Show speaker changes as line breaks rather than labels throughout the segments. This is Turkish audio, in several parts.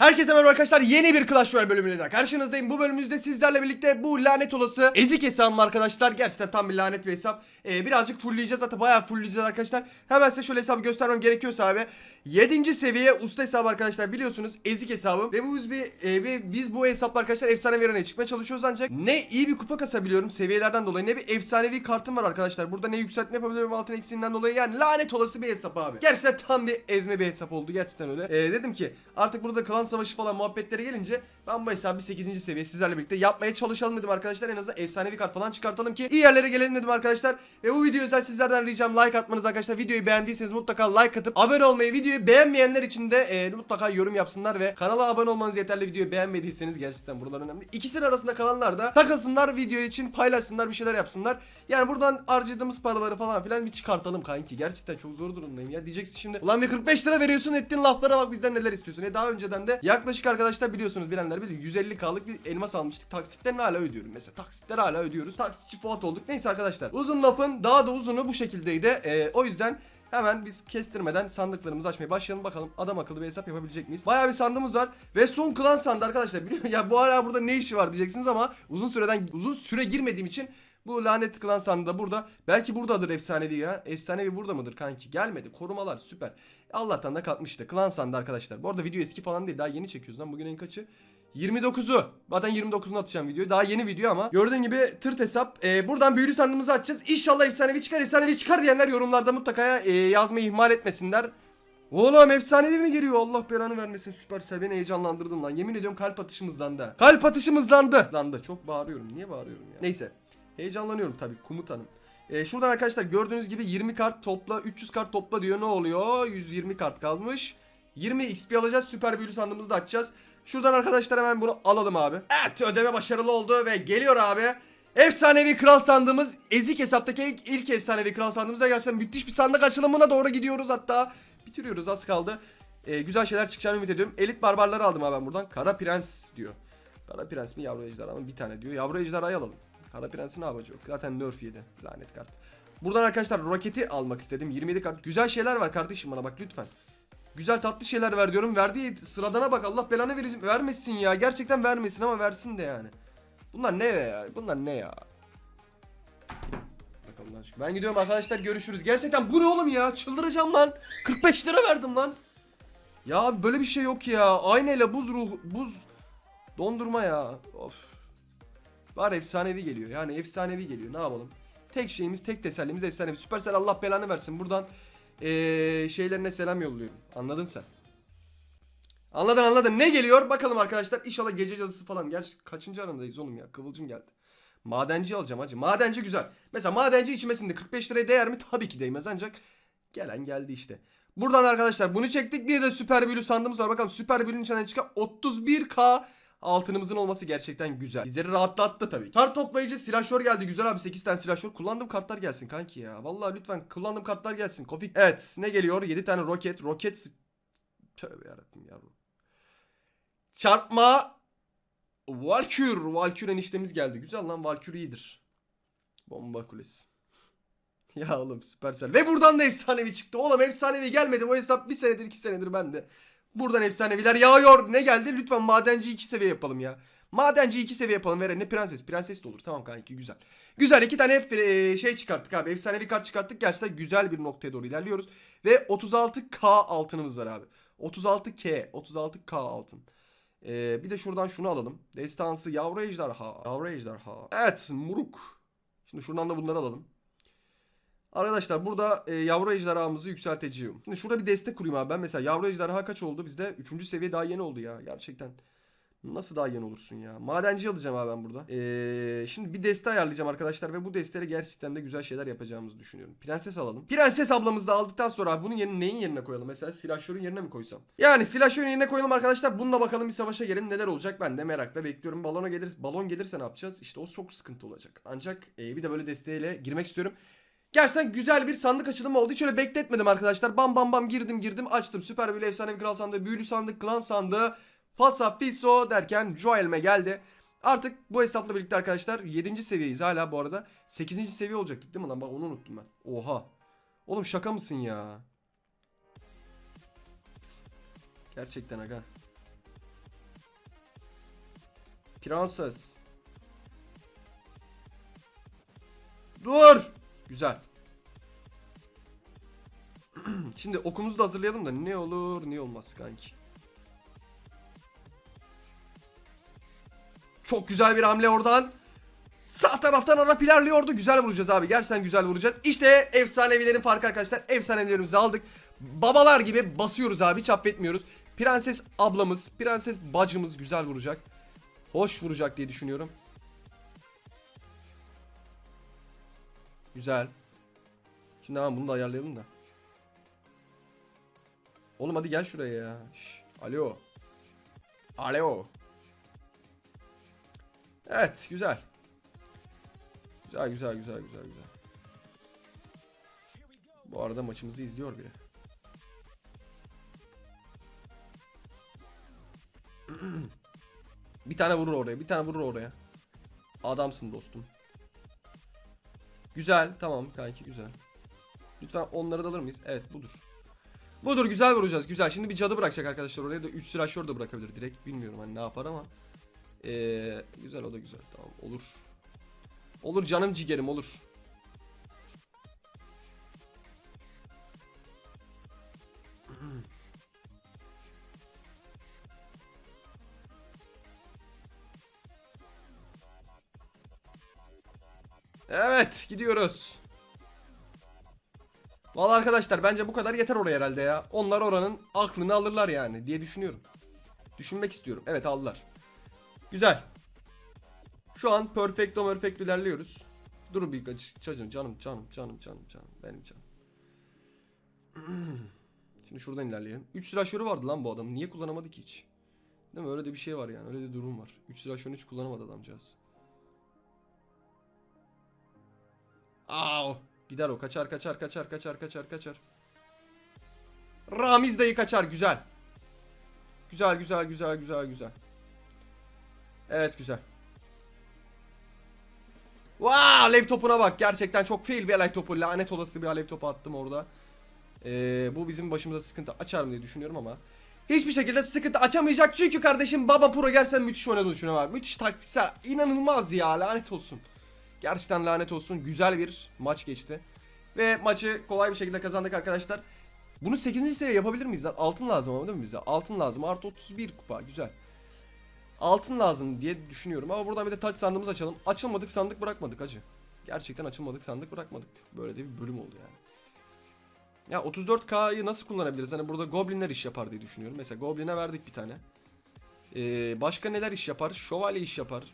Herkese merhaba arkadaşlar yeni bir Clash Royale bölümüyle daha karşınızdayım. Bu bölümümüzde sizlerle birlikte bu lanet olası ezik hesabım arkadaşlar. Gerçekten tam bir lanet bir hesap. Ee, birazcık fullleyeceğiz hatta bayağı fullleyeceğiz arkadaşlar. Hemen size şöyle hesabı göstermem gerekiyorsa abi. 7. seviye usta hesabı arkadaşlar biliyorsunuz ezik hesabım. Ve bu biz bir, e, bir- biz bu hesapla arkadaşlar efsane vereneye çıkmaya çalışıyoruz ancak ne iyi bir kupa kasabiliyorum seviyelerden dolayı ne bir efsanevi kartım var arkadaşlar. Burada ne yükseltme yapabiliyorum altın eksiğinden dolayı yani lanet olası bir hesap abi. Gerçekten tam bir ezme bir hesap oldu gerçekten öyle. Ee, dedim ki artık burada klan savaşı falan muhabbetleri gelince ben bu hesabı 8. seviye sizlerle birlikte yapmaya çalışalım dedim arkadaşlar. En azından efsanevi kart falan çıkartalım ki iyi yerlere gelelim dedim arkadaşlar. Ve bu video özel sizlerden ricam like atmanız arkadaşlar. Videoyu beğendiyseniz mutlaka like atıp abone olmayı, videoyu beğenmeyenler için de e, mutlaka yorum yapsınlar ve kanala abone olmanız yeterli. Videoyu beğenmediyseniz gerçekten buralar önemli. İkisinin arasında kalanlar da takılsınlar video için paylaşsınlar bir şeyler yapsınlar. Yani buradan harcadığımız paraları falan filan bir çıkartalım kanki. Gerçekten çok zor durumdayım ya. Diyeceksin şimdi ulan bir 45 lira veriyorsun ettiğin laflara bak bizden neler istiyorsun. E daha önceden de yaklaşık arkadaşlar biliyorsunuz bilenler bilir 150k'lık bir elmas almıştık. Taksitlerini hala ödüyorum mesela. Taksitleri hala ödüyoruz. Taksitçi Fuat olduk. Neyse arkadaşlar. Uzun lafın daha da uzunu bu şekildeydi. E, o yüzden Hemen biz kestirmeden sandıklarımızı açmaya başlayalım bakalım adam akıllı bir hesap yapabilecek miyiz? Bayağı bir sandığımız var ve son klan sandı arkadaşlar biliyor ya bu hala burada ne işi var diyeceksiniz ama uzun süreden uzun süre girmediğim için bu lanet klan sandığı da burada. Belki buradadır efsanevi ya. Efsanevi burada mıdır kanki? Gelmedi. Korumalar süper. Allah'tan da kalkmış işte. Klan sandı arkadaşlar. Bu arada video eski falan değil. Daha yeni çekiyoruz lan. Bugün en kaçı? 29'u. Zaten 29'unu atacağım videoyu. Daha yeni video ama. Gördüğün gibi tırt hesap. Ee, buradan büyülü sandığımızı açacağız. İnşallah efsanevi çıkar. Efsanevi çıkar diyenler yorumlarda mutlaka e, yazmayı ihmal etmesinler. Oğlum efsanevi mi geliyor? Allah belanı vermesin Süpersel beni heyecanlandırdın lan. Yemin ediyorum kalp atışım hızlandı. Kalp atışım. Hızlandı. Çok bağırıyorum. Niye bağırıyorum ya? Neyse. Heyecanlanıyorum tabii komutanım. Ee, şuradan arkadaşlar gördüğünüz gibi 20 kart topla 300 kart topla diyor. Ne oluyor? 120 kart kalmış. 20 XP alacağız süper büyülü sandığımızı da açacağız Şuradan arkadaşlar hemen bunu alalım abi. Evet ödeme başarılı oldu ve geliyor abi. Efsanevi kral sandığımız ezik hesaptaki ilk, ilk efsanevi kral sandığımıza gerçekten müthiş bir sandık açılımına doğru gidiyoruz hatta. Bitiriyoruz az kaldı. Ee, Güzel şeyler çıkacağını ümit ediyorum. Elit barbarları aldım abi ben buradan. Kara prens diyor. Kara prens mi? Yavru ejderha mı? Bir tane diyor. Yavru ejderhayı alalım Kara Prens'in ne yapacak? Zaten nerf yedi. Lanet kart. Buradan arkadaşlar roketi almak istedim. 27 kart. Güzel şeyler var kardeşim bana bak lütfen. Güzel tatlı şeyler ver diyorum. Verdiği sıradana bak Allah belanı verir, vermesin ya. Gerçekten vermesin ama versin de yani. Bunlar ne ya? Bunlar ne ya? Bakalım lan. Ben gidiyorum arkadaşlar görüşürüz. Gerçekten bu ne oğlum ya? Çıldıracağım lan. 45 lira verdim lan. Ya böyle bir şey yok ya. Aynayla buz ruh buz dondurma ya. Of. Var efsanevi geliyor. Yani efsanevi geliyor. Ne yapalım? Tek şeyimiz, tek tesellimiz efsanevi. Süpersel Allah belanı versin. Buradan eee şeylerine selam yolluyorum. Anladın sen? Anladın anladın. Ne geliyor? Bakalım arkadaşlar. İnşallah gece cadısı falan. Gerçi kaçıncı arandayız oğlum ya? Kıvılcım geldi. Madenci alacağım hacı. Madenci güzel. Mesela madenci içmesinde 45 liraya değer mi? Tabii ki değmez ancak gelen geldi işte. Buradan arkadaşlar bunu çektik. Bir de süper büyülü sandığımız var. Bakalım süper büyülünün içinden çıkan 31k altınımızın olması gerçekten güzel. Bizleri rahatlattı tabii. Kart toplayıcı silahşör geldi. Güzel abi 8 tane silahşör. Kullandığım kartlar gelsin kanki ya. Vallahi lütfen kullandığım kartlar gelsin. Kofik. Evet ne geliyor? 7 tane roket. Roket... Tövbe yarabbim yavrum. Çarpma. Valkür. Valkür eniştemiz geldi. Güzel lan Valkür iyidir. Bomba kulesi. Ya oğlum süpersel. Ve buradan da efsanevi çıktı. Oğlum efsanevi gelmedi. Bu hesap bir senedir iki senedir bende. Buradan efsaneviler yağıyor. Ne geldi? Lütfen madenci 2 seviye yapalım ya. Madenci 2 seviye yapalım. Ver ne prenses. Prenses de olur. Tamam kanki güzel. Güzel iki tane e, şey çıkarttık abi. Efsanevi kart çıkarttık. Gerçekten güzel bir noktaya doğru ilerliyoruz. Ve 36k altınımız var abi. 36k. 36k altın. Ee, bir de şuradan şunu alalım. Destansı yavru ejderha. Yavru ejderha. Evet muruk. Şimdi şuradan da bunları alalım. Arkadaşlar burada e, yavru ejderhamızı yükselteceğim. Şimdi şurada bir destek kurayım abi. Ben mesela yavru ejderha kaç oldu? Bizde 3. seviye daha yeni oldu ya. Gerçekten. Nasıl daha yeni olursun ya? Madenci alacağım abi ben burada. Ee, şimdi bir deste ayarlayacağım arkadaşlar ve bu desteyle gerçekten de güzel şeyler yapacağımızı düşünüyorum. Prenses alalım. Prenses ablamızı da aldıktan sonra abi bunun yerine neyin yerine koyalım? Mesela silahşörün yerine mi koysam? Yani silahşörün yerine koyalım arkadaşlar. Bununla bakalım bir savaşa gelin neler olacak ben de merakla bekliyorum. Balona gelir, balon gelirse ne yapacağız? İşte o çok sıkıntı olacak. Ancak e, bir de böyle desteğiyle girmek istiyorum. Gerçekten güzel bir sandık açılımı oldu. Hiç öyle bekletmedim arkadaşlar. Bam bam bam girdim girdim açtım. Süper büyülü efsane bir kral sandığı, büyülü sandık, klan sandığı, Fasa Fiso derken Joel'me geldi. Artık bu hesapla birlikte arkadaşlar 7. seviyeyiz hala bu arada. 8. seviye olacaktık değil mi lan? Bak onu unuttum ben. Oha. Oğlum şaka mısın ya? Gerçekten aga. Prenses. Dur. Güzel. Şimdi okumuzu da hazırlayalım da ne olur ne olmaz kanki. Çok güzel bir hamle oradan. Sağ taraftan Arap ilerliyordu. Güzel vuracağız abi. Gerçekten güzel vuracağız. İşte efsanevilerin farkı arkadaşlar. Efsanevilerimizi aldık. Babalar gibi basıyoruz abi. Hiç affetmiyoruz. Prenses ablamız, prenses bacımız güzel vuracak. Hoş vuracak diye düşünüyorum. Güzel. Şimdi hemen bunu da ayarlayalım da. Oğlum hadi gel şuraya ya. Şş, Alo. Alo. Evet güzel. Güzel güzel güzel güzel güzel. Bu arada maçımızı izliyor biri. bir tane vurur oraya. Bir tane vurur oraya. Adamsın dostum. Güzel. Tamam kanki güzel. Lütfen onları da alır mıyız? Evet budur. Budur güzel vuracağız. Güzel. Şimdi bir cadı bırakacak arkadaşlar oraya da 3 silahşör da bırakabilir direkt. Bilmiyorum hani ne yapar ama. Ee, güzel o da güzel. Tamam olur. Olur canım ciğerim olur. Evet gidiyoruz. Vallahi arkadaşlar bence bu kadar yeter oraya herhalde ya. Onlar oranın aklını alırlar yani diye düşünüyorum. Düşünmek istiyorum. Evet aldılar. Güzel. Şu an perfecto perfecto ilerliyoruz. Dur bir canım canım canım canım canım canım benim canım. Şimdi şuradan ilerleyelim. 3 silahşörü vardı lan bu adam. Niye kullanamadı ki hiç? Değil mi? Öyle de bir şey var yani. Öyle de durum var. 3 silahşörünü hiç kullanamadı adamcağız. Aa, gider o. Kaçar kaçar kaçar kaçar kaçar kaçar. Ramiz dayı kaçar. Güzel. Güzel güzel güzel güzel güzel. Evet güzel. Wow, alev topuna bak. Gerçekten çok fail bir alev topu. Lanet olası bir alev topu attım orada. Ee, bu bizim başımıza sıkıntı açar mı diye düşünüyorum ama. Hiçbir şekilde sıkıntı açamayacak. Çünkü kardeşim Baba Pro gerçekten müthiş oynadığını düşünüyorum abi. Müthiş taktiksel. inanılmaz ya. Lanet olsun. Gerçekten lanet olsun. Güzel bir maç geçti. Ve maçı kolay bir şekilde kazandık arkadaşlar. Bunu 8. seviye yapabilir miyiz lan? Altın lazım ama değil mi bize? Altın lazım. Artı 31 kupa. Güzel. Altın lazım diye düşünüyorum. Ama buradan bir de taç sandığımızı açalım. Açılmadık sandık bırakmadık acı. Gerçekten açılmadık sandık bırakmadık. Böyle de bir bölüm oldu yani. Ya 34K'yı nasıl kullanabiliriz? Hani burada goblinler iş yapar diye düşünüyorum. Mesela gobline verdik bir tane. Ee, başka neler iş yapar? Şövalye iş yapar.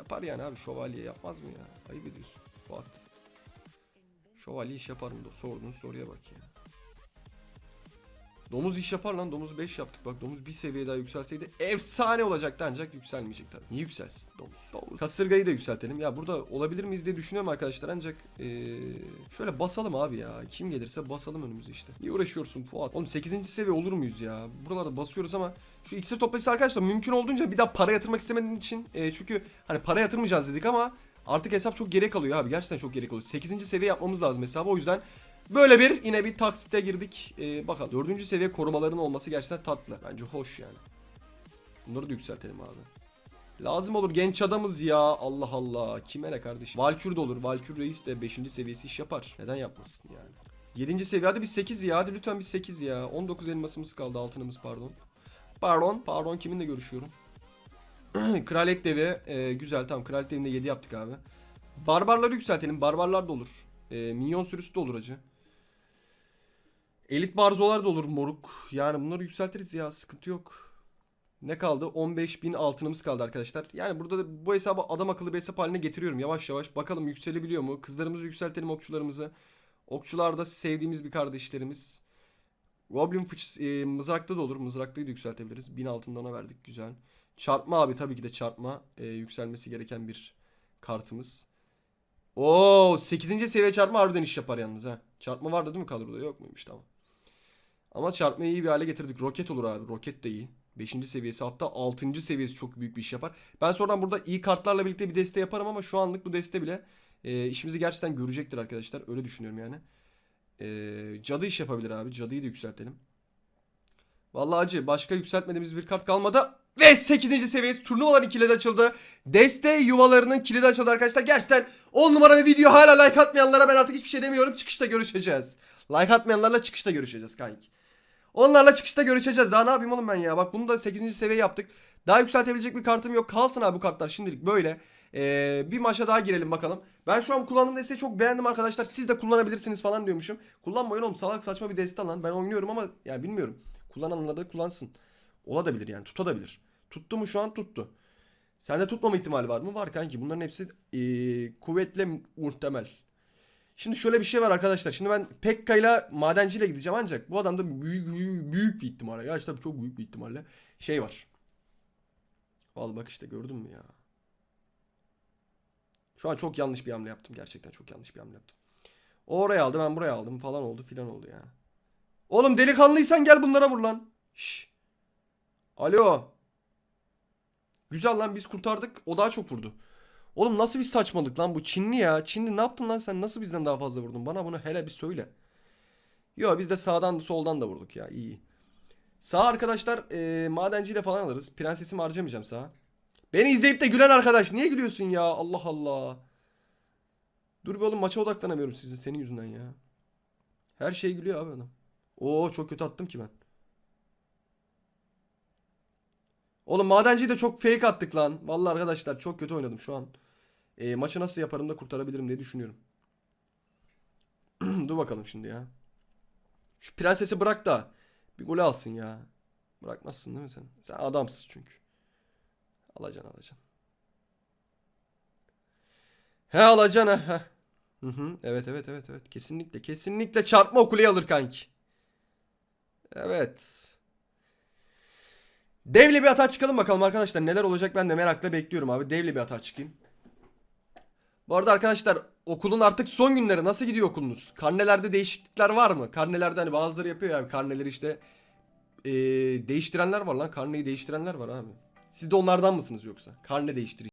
Yapar yani abi şövalye yapmaz mı ya? Ayıp ediyorsun Fuat. Şövalye iş yapar mı sorduğun soruya bak ya. Domuz iş yapar lan. Domuz 5 yaptık. Bak domuz bir seviye daha yükselseydi efsane olacaktı ancak yükselmeyecek tabii. Niye yükselsin domuz? domuz. Kasırgayı da yükseltelim. Ya burada olabilir miyiz diye düşünüyorum arkadaşlar ancak ee, şöyle basalım abi ya. Kim gelirse basalım önümüze işte. Niye uğraşıyorsun Fuat? Oğlum 8. seviye olur muyuz ya? Buralarda basıyoruz ama şu iksir toplayıcısı arkadaşlar mümkün olduğunca bir daha para yatırmak istemediğim için ee, çünkü hani para yatırmayacağız dedik ama artık hesap çok geri kalıyor abi. Gerçekten çok geri kalıyor. 8. seviye yapmamız lazım hesabı. O yüzden Böyle bir yine bir taksite girdik. Ee, bakalım. Dördüncü seviye korumaların olması gerçekten tatlı. Bence hoş yani. Bunları da yükseltelim abi. Lazım olur genç adamız ya. Allah Allah. Kime ne kardeşim? Valkür de olur. Valkür reis de 5. seviyesi iş yapar. Neden yapmasın yani? 7. seviye hadi bir 8 ya. Hadi lütfen bir 8 ya. 19 elmasımız kaldı. Altınımız pardon. Pardon. Pardon kiminle görüşüyorum? Kraliyet devi. Ee, güzel tamam. Kraliyet devinde 7 yaptık abi. Barbarları yükseltelim. Barbarlar da olur. Ee, minyon sürüsü de olur acı. Elit barzolar da olur moruk. Yani bunları yükseltiriz ya sıkıntı yok. Ne kaldı? 15.000 altınımız kaldı arkadaşlar. Yani burada da bu hesabı adam akıllı bir hesap haline getiriyorum yavaş yavaş. Bakalım yükselebiliyor mu? Kızlarımızı yükseltelim okçularımızı. Okçular da sevdiğimiz bir kardeşlerimiz. Goblin fıç e, mızrakta da olur. Mızraklıyı da yükseltebiliriz. 1000 altından ona verdik güzel. Çarpma abi tabii ki de çarpma. E, yükselmesi gereken bir kartımız. Oo 8. seviye çarpma harbiden iş yapar yalnız ha. Çarpma vardı değil mi kadroda? Yok muymuş tamam. Ama çarpmayı iyi bir hale getirdik. Roket olur abi. Roket de iyi. 5. seviyesi hatta 6. seviyesi çok büyük bir iş yapar. Ben sonradan burada iyi kartlarla birlikte bir deste yaparım ama şu anlık bu deste bile e, işimizi gerçekten görecektir arkadaşlar. Öyle düşünüyorum yani. E, cadı iş yapabilir abi. Cadıyı da yükseltelim. Vallahi acı. Başka yükseltmediğimiz bir kart kalmadı. Ve 8. seviyesi turnuvaların kilidi açıldı. Deste yuvalarının kilidi açıldı arkadaşlar. Gerçekten 10 numara bir video hala like atmayanlara ben artık hiçbir şey demiyorum. Çıkışta görüşeceğiz. Like atmayanlarla çıkışta görüşeceğiz kanki. Onlarla çıkışta görüşeceğiz. Daha ne yapayım oğlum ben ya? Bak bunu da 8. seviye yaptık. Daha yükseltebilecek bir kartım yok. Kalsın abi bu kartlar şimdilik böyle. Ee, bir maça daha girelim bakalım. Ben şu an kullandığım desteği çok beğendim arkadaşlar. Siz de kullanabilirsiniz falan diyormuşum. Kullanmayın oğlum salak saçma bir deste lan. Ben oynuyorum ama ya bilmiyorum. Kullananlar da kullansın. Olabilir yani tutabilir. Tuttu mu şu an tuttu. Sende tutmama ihtimali var mı? Var kanki. Bunların hepsi ee, kuvvetle muhtemel. Şimdi şöyle bir şey var arkadaşlar. Şimdi ben Pekka ile madenciyle gideceğim ancak bu adamda büyük, büyük, büyük bir ihtimalle. Gerçekten çok büyük bir ihtimalle şey var. Al bak işte gördün mü ya? Şu an çok yanlış bir hamle yaptım. Gerçekten çok yanlış bir hamle yaptım. O oraya aldı ben buraya aldım falan oldu filan oldu ya. Oğlum delikanlıysan gel bunlara vur lan. Şş. Alo. Güzel lan biz kurtardık. O daha çok vurdu. Oğlum nasıl bir saçmalık lan bu Çinli ya. Çinli ne yaptın lan sen? Nasıl bizden daha fazla vurdun? Bana bunu hele bir söyle. Yo biz de sağdan da soldan da vurduk ya. iyi. Sağ arkadaşlar e, madenciyle falan alırız. Prensesimi harcamayacağım sağa. Beni izleyip de gülen arkadaş. Niye gülüyorsun ya? Allah Allah. Dur bir oğlum maça odaklanamıyorum sizin senin yüzünden ya. Her şey gülüyor abi adam. Oo çok kötü attım ki ben. Oğlum madenciyi de çok fake attık lan. Vallahi arkadaşlar çok kötü oynadım şu an. E, maçı nasıl yaparım da kurtarabilirim diye düşünüyorum. Dur bakalım şimdi ya. Şu prensesi bırak da bir gol alsın ya. Bırakmazsın değil mi sen? Sen adamsın çünkü. Alacaksın alacaksın. He alacaksın he. Hı hı. Evet evet evet evet. Kesinlikle kesinlikle çarpma o kuleyi alır kanki. Evet. Devli bir hata çıkalım bakalım arkadaşlar. Neler olacak ben de merakla bekliyorum abi. Devli bir hata çıkayım. Bu arada arkadaşlar okulun artık son günleri nasıl gidiyor okulunuz? Karnelerde değişiklikler var mı? Karnelerde hani bazıları yapıyor ya karneleri işte eee, değiştirenler var lan. Karneyi değiştirenler var abi. Siz de onlardan mısınız yoksa? Karne değiştirici.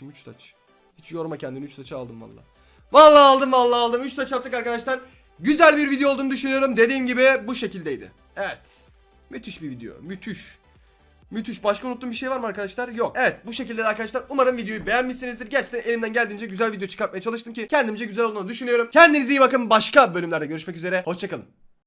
Almışım 3 taç. Hiç yorma kendini 3 taçı aldım valla. Vallahi aldım vallahi aldım. 3 taç yaptık arkadaşlar. Güzel bir video olduğunu düşünüyorum. Dediğim gibi bu şekildeydi. Evet. Müthiş bir video. Müthiş. Müthiş. Başka unuttuğum bir şey var mı arkadaşlar? Yok. Evet bu şekilde de arkadaşlar. Umarım videoyu beğenmişsinizdir. Gerçekten elimden geldiğince güzel video çıkartmaya çalıştım ki kendimce güzel olduğunu düşünüyorum. Kendinize iyi bakın. Başka bölümlerde görüşmek üzere. Hoşçakalın.